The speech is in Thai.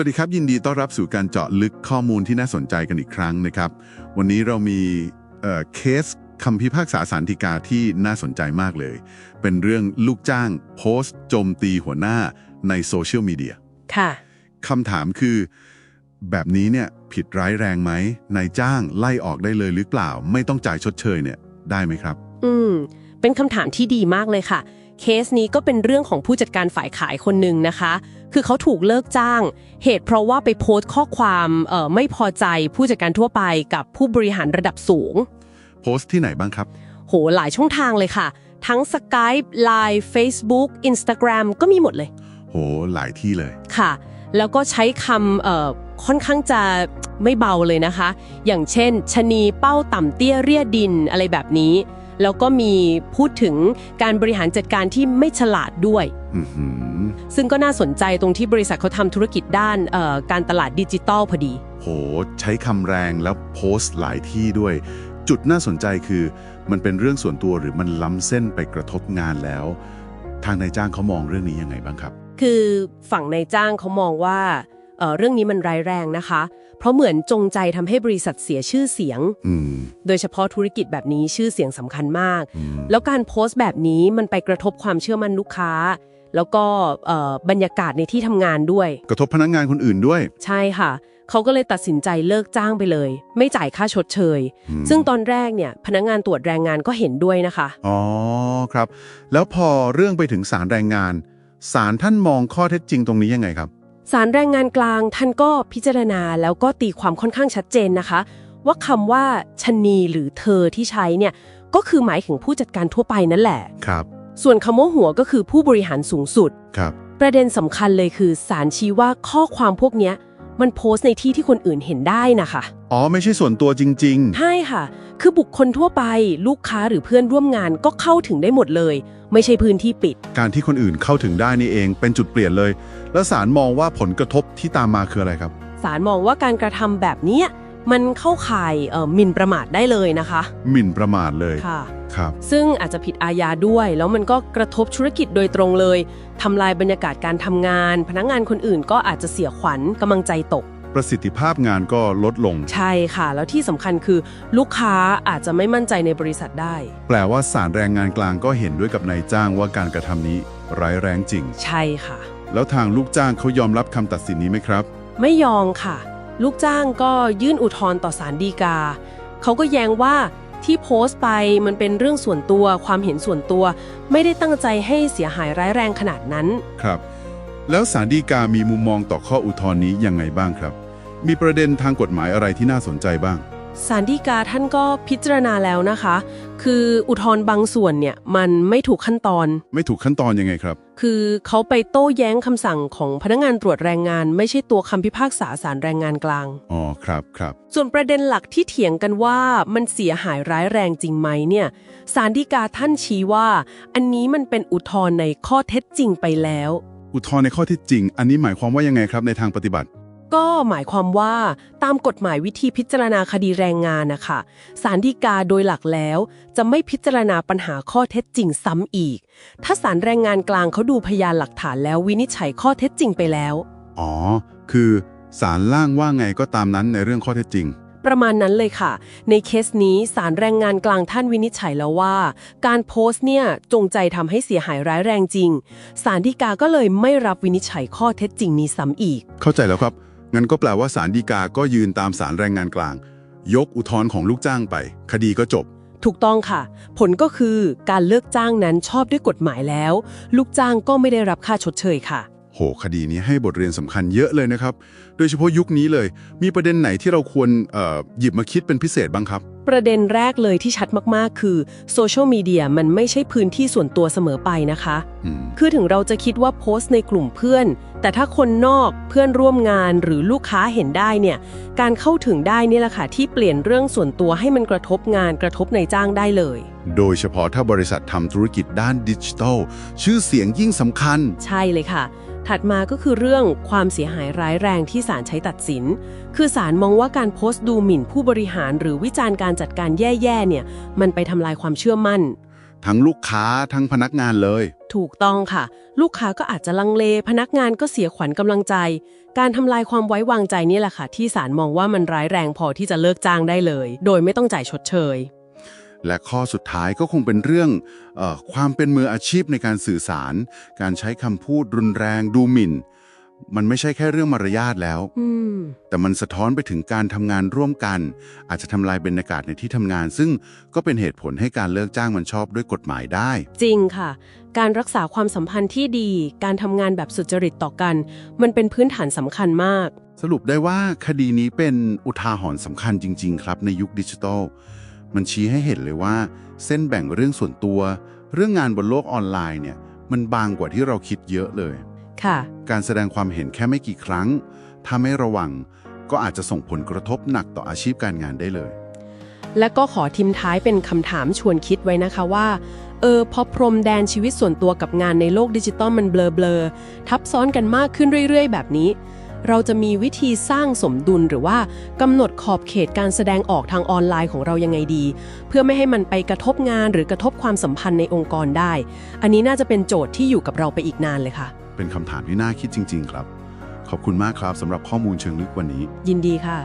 วัสดีครับ ยินดีต้อนรับสู่การเจาะลึกข้อมูลที่น่าสนใจกันอีกครั้งนะครับ วันนี้เรามีเอ่อเคสคำพิพากษาสารติกาที่น่าสนใจมากเลย เป็นเรื่องลูกจ้าง โพสต์โจมตีหัวหน้าในโซเชียลมีเดียค่ะคำถามคือ แบบนี้เนี่ยผิดร้ายแรงไหมนายจ้างไล่ออกได้เลยหรือเปล่า ไม่ต้องจ่ายชดเชยเนี่ยได้ไหมครับ อืม เป็นคำถามที่ดีมากเลยค่ะ เคสนี้ก็เป็นเรื่องของผู้จัดการฝ่ายขายคนหนึ่งนะคะ คือเขาถูกเลิกจ้าง เหตุเพราะว่าไปโพสต์ข้อความเอ่อไม่พอใจผู้จัดการทั่วไปกับผู้บริหารระดับสูง โพสต์ที่ไหนบ้างครับ โหหลายช่องทางเลยค่ะ ทั้ง Skype Line Facebook Instagram ก็มีหมดเลย โหหลายที่เลยค่ะ แล้วก็ใช้คำเอ่อค่อนข้างจะไม่เบาเลยนะคะ อย่างเช่นชะนีเป้าต่ำเตี้ยเรียดินอะไรแบบนี้ แล้วก็มีพูดถึงการบริหารจัดการที่ไม่ฉลาดด้วย อือหือ ซึ่งก็น่าสนใจตรงที่บริษัทเขาทำธุรกิจด้านเอ่อการตลาดดิจิตอลพอดี โห ใช้คำแรงแล้วโพสต์หลายที่ด้วย จุดน่าสนใจคือ มันเป็นเรื่องส่วนตัวหรือมันล้ำเส้นไปกระทบงานแล้ว ทางนายจ้างเขามองเรื่องนี้ยังไงบ้างครับ คือฝั่งนายจ้างเขามองว่าเอ่อเรื่องนี้มันร้ายแรงนะคะ เพราะเหมือนจงใจทำให้บริษัทเสียชื่อเสียงอืมโดยเฉพาะธุรกิจแบบนี้ชื่อเสียงสำคัญมากอืมแล้วการโพสต์แบบนี้มันไปกระทบความเชื่อมั่นลูกค้า แล้วก็เอ่อบรรยากาศในที่ทำงานด้วย กระทบพนักงานคนอื่นด้วย ใช่ค่ะ เขาก็เลยตัดสินใจเลิกจ้างไปเลย ไม่จ่ายค่าชดเชยอืมซึ่งตอนแรกเนี่ยพนักงานตรวจแรงงานก็เห็นด้วยนะคะ อ๋อครับ แล้วพอเรื่องไปถึงศาลแรงงานศาลท่านมองข้อเท็จจริงตรงนี้ยังไงครับศาลแรงงานกลางท่านก็พิจารณาแล้วก็ตีความค่อนข้างชัดเจนนะคะ ว่าคำว่าชะนีหรือเธอที่ใช้เนี่ยก็คือหมายถึงผู้จัดการทั่วไปนั่นแหละครับ ส่วนคำว่าหัวก็คือผู้บริหารสูงสุด ครับ ประเด็นสำคัญเลยคือศาลชี้ว่าข้อความพวกเนี้ย มันโพสต์ในที่ที่คนอื่นเห็นได้นะคะ อ๋อ ไม่ใช่ส่วนตัวจริง ใช่ค่ะ คือบุคคลทั่วไป ลูกค้าหรือเพื่อนร่วมงานก็เข้าถึงได้หมดเลย ไม่ใช่พื้นที่ปิด ๆ การที่คนอื่นเข้าถึงได้นี่เองเป็นจุดเปลี่ยนเลย แล้วศาลมองว่าผลกระทบที่ตามมาคืออะไรครับศาลมองว่าการกระทำแบบเนี้ย มันเข้าข่ายเอ่อหมิ่นประมาทได้เลยนะคะ หมิ่นประมาทเลยค่ะครับ ซึ่งอาจจะผิดอาญาด้วย แล้วมันก็กระทบธุรกิจโดยตรงเลยทำลายบรรยากาศการทำงาน พนักงานคนอื่นก็อาจจะเสียขวัญกำลังใจตก ประสิทธิภาพงานก็ลดลง ใช่ค่ะ แล้วที่สำคัญคือลูกค้าอาจจะไม่มั่นใจในบริษัทได้ แปลว่าศาลแรงงานกลางก็เห็นด้วยกับนายจ้างว่าการกระทำนี้ร้ายแรงจริง ใช่ค่ะ แล้วทางลูกจ้างเขายอมรับคำตัดสินนี้ไหมครับ ไม่ยอมค่ะ ลูกจ้างก็ยื่นอุทธรณ์ต่อศาลฎีกา เขาก็แย้งว่าที่โพสต์ไปมันเป็นเรื่องส่วนตัวความเห็นส่วนตัว ไม่ได้ตั้งใจให้เสียหายร้ายแรงขนาดนั้น ครับ แล้วศาลฎีกามีมุมมองต่อข้ออุทธรณ์นี้ยังไงบ้างครับ มีประเด็นทางกฎหมายอะไรที่น่าสนใจบ้าง ศาลฎีกาท่านก็พิจารณาแล้วนะคะ คืออุทธรณ์บางส่วนเนี่ยมันไม่ถูกขั้นตอน ไม่ถูกขั้นตอนยังไงครับ คือเขาไปโต้แย้งคำสั่งของพนักงานตรวจแรงงาน ไม่ใช่ตัวคำพิพากษาศาลแรงงานกลาง อ๋อครับครับ ส่วนประเด็นหลักที่เถียงกันว่ามันเสียหายร้ายแรงจริงไหมเนี่ยศาลฎีกาท่านชี้ว่า อันนี้มันเป็นอุทธรณ์ในข้อเท็จจริงไปแล้ว อุทธรณ์ในข้อเท็จจริง อันนี้หมายความว่ายังไงครับในทางปฏิบัติ ก็หมายความว่าตามกฎหมายวิธีพิจารณาคดีแรงงานนะคะศาลฎีกาโดยหลักแล้ว จะไม่พิจารณาปัญหาข้อเท็จจริงซ้ำอีก ถ้าศาลแรงงานกลางเขาดูพยานหลักฐานแล้ววินิจฉัยข้อเท็จจริงไปแล้ว อ๋อ คือศาลล่างว่าไงก็ตามนั้นในเรื่องข้อเท็จจริง ประมาณนั้นเลยค่ะ ในเคสนี้ศาลแรงงานกลางท่านวินิจฉัยแล้วว่า การโพสต์เนี่ยจงใจทำให้เสียหายร้ายแรงจริงศาลฎีกาก็เลยไม่รับวินิจฉัยข้อเท็จจริงนี้ซ้ำอีก เข้าใจแล้วครับ งั้นก็แปลว่าศาลฎีกาก็ยืนตามศาลแรงงานกลาง ยกอุทธรณ์ของลูกจ้างไป คดีก็จบ ถูกต้องค่ะ ผลก็คือการเลิกจ้างนั้นชอบด้วยกฎหมายแล้ว ลูกจ้างก็ไม่ได้รับค่าชดเชยค่ะ โห คดีนี้ให้บทเรียนสำคัญเยอะเลยนะครับ โดยเฉพาะยุคนี้เลย มีประเด็นไหนที่เราควรเอ่อหยิบมาคิดเป็นพิเศษบ้างครับ ประเด็นแรกเลยที่ชัดมากๆ คือโซเชียลมีเดียมันไม่ใช่พื้นที่ส่วนตัวเสมอไปนะคะ อืม คือถึงเราจะคิดว่าโพสต์ในกลุ่มเพื่อน แต่ถ้าคนนอกเพื่อนร่วมงานหรือลูกค้าเห็นได้เนี่ยการเข้าถึงได้นี่แหละค่ะที่เปลี่ยนเรื่องส่วนตัวให้มันกระทบงานกระทบในจ้างได้เลย โดยเฉพาะถ้าบริษัททำธุรกิจด้านดิจิทัล ชื่อเสียงยิ่งสำคัญ ใช่เลยค่ะ ถัดมาก็คือเรื่องความเสียหายร้ายแรงที่ศาลใช้ตัดสิน คือศาลมองว่าการโพสต์ดูหมิ่นผู้บริหาร หรือวิจารณ์การจัดการแย่ๆเนี่ยมันไปทำลายความเชื่อมั่น ทั้งลูกค้าทั้งพนักงานเลย ถูกต้องค่ะ ลูกค้าก็อาจจะลังเล พนักงานก็เสียขวัญกำลังใจ การทำลายความไว้วางใจนี่แหละค่ะ ที่ศาลมองว่ามันร้ายแรงพอที่จะเลิกจ้างได้เลย โดยไม่ต้องจ่ายชดเชย และข้อสุดท้ายก็คงเป็นเรื่องเออความเป็นมืออาชีพในการสื่อสาร การใช้คำพูดรุนแรงดูหมิ่น มันไม่ใช่แค่เรื่องมารยาทแล้วอืมแต่มันสะท้อนไปถึงการทำงานร่วมกัน อาจจะทำลายบรรยากาศในที่ทำงาน ซึ่งก็เป็นเหตุผลให้การเลิกจ้างมันชอบด้วยกฎหมายได้ จริงค่ะ การรักษาความสัมพันธ์ที่ดี การทำงานแบบสุจริตต่อกัน มันเป็นพื้นฐานสำคัญมาก สรุปได้ว่าคดีนี้เป็นอุทาหรณ์สำคัญจริง ๆ ครับในยุคดิจิทัล มันชี้ให้เห็นเลยว่า เส้นแบ่งเรื่องส่วนตัว เรื่องงานบนโลกออนไลน์เนี่ย มันบางกว่าที่เราคิดเยอะเลยค่ะ การแสดงความเห็นแค่ไม่กี่ครั้ง ถ้าไม่ระวังก็อาจจะส่งผลกระทบหนักต่ออาชีพการงานได้เลย และก็ขอทิมท้ายเป็นคำถามชวนคิดไว้นะคะว่า เออพอพรมแดนชีวิตส่วนตัวกับงานในโลกดิจิตอลมันเบลอๆทับซ้อนกันมากขึ้นเรื่อย ๆ แบบนี้ เราจะมีวิธีสร้างสมดุลหรือว่ากำหนดขอบเขตการแสดงออกทางออนไลน์ของเรายังไงดี เพื่อไม่ให้มันไปกระทบงานหรือกระทบความสัมพันธ์ในองค์กรได้ อันนี้น่าจะเป็นโจทย์ที่อยู่กับเราไปอีกนานเลยค่ะ เป็นคำถามที่น่าคิดจริง ๆ ครับ ขอบคุณมากครับสำหรับข้อมูลเชิงลึกวันนี้ ยินดีค่ะ